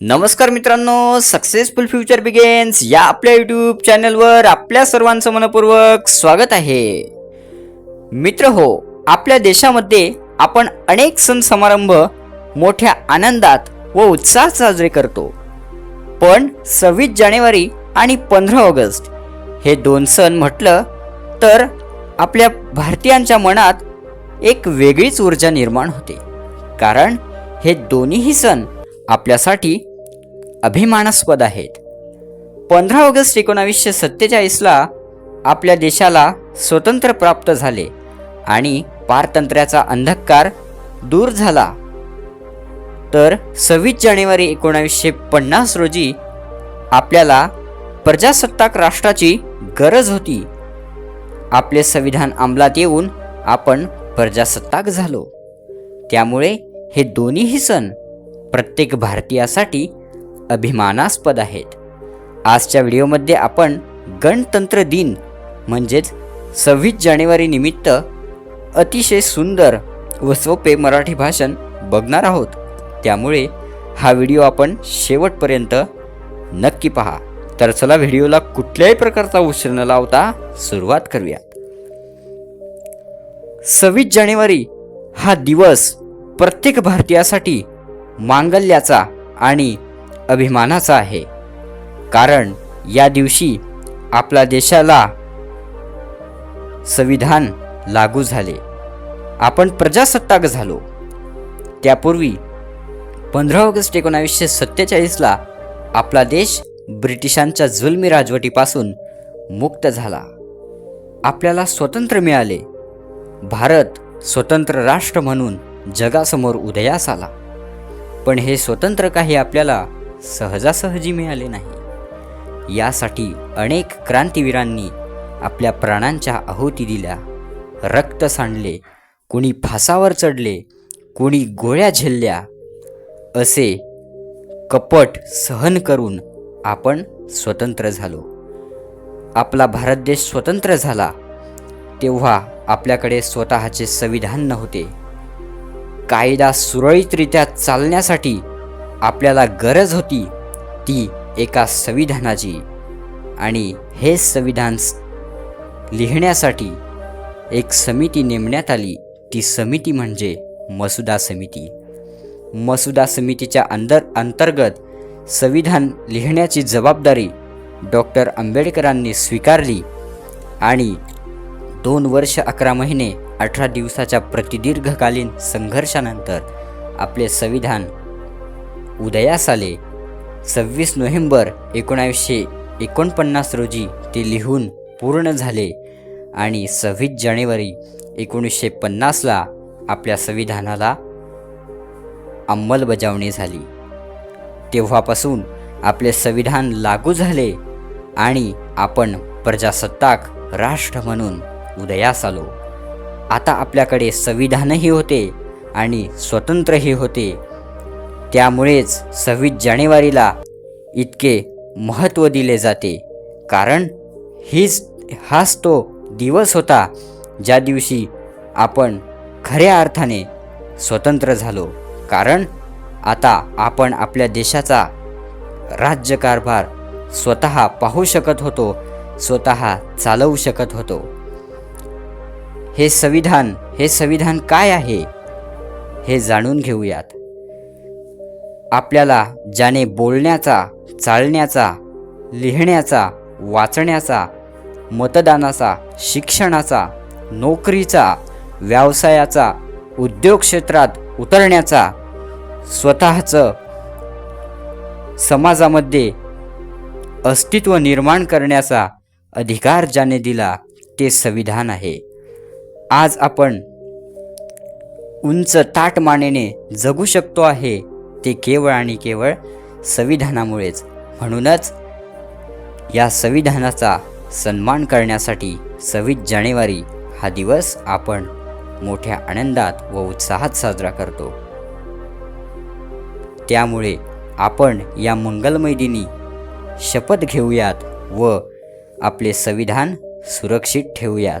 नमस्कार मित्रांनो successful future begins या आपल्या यूट्यूब चॅनलवर आपल्या सर्वांचं मनपूर्वक स्वागत आहे. मित्र हो आपल्या देशामध्ये आपण अनेक सण समारंभ मोठ्या आनंदात व उत्साहात साजरे करतो. पण सव्वीस जानेवारी आणि पंधरा ऑगस्ट हे दोन सण म्हटलं तर आपल्या भारतीयांच्या मनात एक वेगळीच ऊर्जा निर्माण होते. कारण हे दोन्हीही सण आपल्यासाठी अभिमानास्पद आहेत. पंधरा ऑगस्ट एकोणावीसशे सत्तेचाळीसला आपल्या देशाला स्वतंत्र प्राप्त झाले आणि पारतंत्र्याचा अंधकार दूर झाला. तर सव्वीस जानेवारी एकोणावीसशे पन्नास रोजी आपल्याला प्रजासत्ताक राष्ट्राची गरज होती. आपले संविधान अंमलात येऊन आपण प्रजासत्ताक झालो. त्यामुळे हे दोन्हीही सण प्रत्येक भारतीयासाठी अभिमानास्पद आहेत. आजच्या व्हिडिओमध्ये आपण गणतंत्र दिन म्हणजेच सव्वीस जानेवारी निमित्त अतिशय सुंदर व सोपे मराठी भाषण बघणार आहोत. त्यामुळे हा व्हिडिओ आपण शेवटपर्यंत नक्की पहा. तर चला व्हिडिओला कुठल्याही प्रकारचा उशीर न लावता सुरुवात करूया सव्वीस जानेवारी हा दिवस प्रत्येक भारतीयासाठी मांगल्याचा आणि अभिमानाचा आहे. कारण या दिवशी आपल्या देशाला संविधान लागू झाले. आपण प्रजासत्ताक झालो. त्यापूर्वी पंधरा ऑगस्ट एकोणावीसशे सत्तेचाळीसला आपला देश ब्रिटिशांच्या जुलमी राजवटीपासून मुक्त झाला. आपल्याला स्वतंत्र मिळाले. भारत स्वतंत्र राष्ट्र म्हणून जगासमोर उदयास आला. पण हे स्वतंत्र काही आपल्याला सहजासहजी मिळाले नाही. यासाठी अनेक क्रांतीवीरांनी आपल्या प्राणांच्या आहुती दिल्या. रक्त सांडले कोणी फासावर चढले कोणी गोळ्या झेलल्या. असे कपट सहन करून आपण स्वतंत्र झालो. आपला भारत देश स्वतंत्र झाला तेव्हा आपल्याकडे स्वतःचे संविधान नव्हते. कायदा सुरळीतरित्या चालण्यासाठी आपल्याला गरज होती ती एका संविधानाची. आणि हे संविधान लिहिण्यासाठी एक समिती नेमण्यात आली. ती समिती म्हणजे मसुदा समिती. मसुदा समितीच्या अंदर अंतर्गत संविधान लिहिण्याची जबाबदारी डॉक्टर आंबेडकरांनी स्वीकारली. आणि दोन वर्ष अकरा महिने अठरा दिवसाच्या प्रतिदीर्घकालीन संघर्षानंतर आपले संविधान उदयास आले सव्वीस नोव्हेंबर एकोणावीसशे एकोणपन्नास रोजी ते लिहून पूर्ण झाले आणि सव्वीस जानेवारी एकोणीसशे पन्नासला आपल्या संविधानाला अंमलबजावणी झाली. तेव्हापासून आपले संविधान लागू झाले आणि आपण प्रजासत्ताक राष्ट्र म्हणून उदयास आलो. आता आपल्याकडे संविधानही होते आणि स्वतंत्रही होते. त्यामुळेच सव्वीस जानेवारीला इतके महत्त्व दिले जाते. कारण हीच हाच तो दिवस होता ज्या दिवशी आपण खऱ्या अर्थाने स्वतंत्र झालो. कारण आता आपण आपल्या देशाचा राज्यकारभार स्वतः पाहू शकत होतो स्वतः चालवू शकत होतो. हे संविधान हे संविधान काय आहे? हे जाणून घेऊयात. आपल्याला ज्याने बोलण्याचा चालण्याचा लिहिण्याचा वाचण्याचा मतदानाचा शिक्षणाचा नोकरीचा व्यवसायाचा उद्योग क्षेत्रात उतरण्याचा स्वतःचं समाजामध्ये अस्तित्व निर्माण करण्याचा अधिकार ज्याने दिला ते संविधान आहे. आज आपण उंच ताटमानेने जगू शकतो आहे ते केवळ आणि केवळ संविधानामुळेच. म्हणूनच या संविधानाचा सन्मान करण्यासाठी सव्वीस जानेवारी हा दिवस आपण मोठ्या आनंदात व उत्साहात साजरा करतो. त्यामुळे आपण या मंगलमय दिनी शपथ घेऊयात व आपले संविधान सुरक्षित ठेवूयात.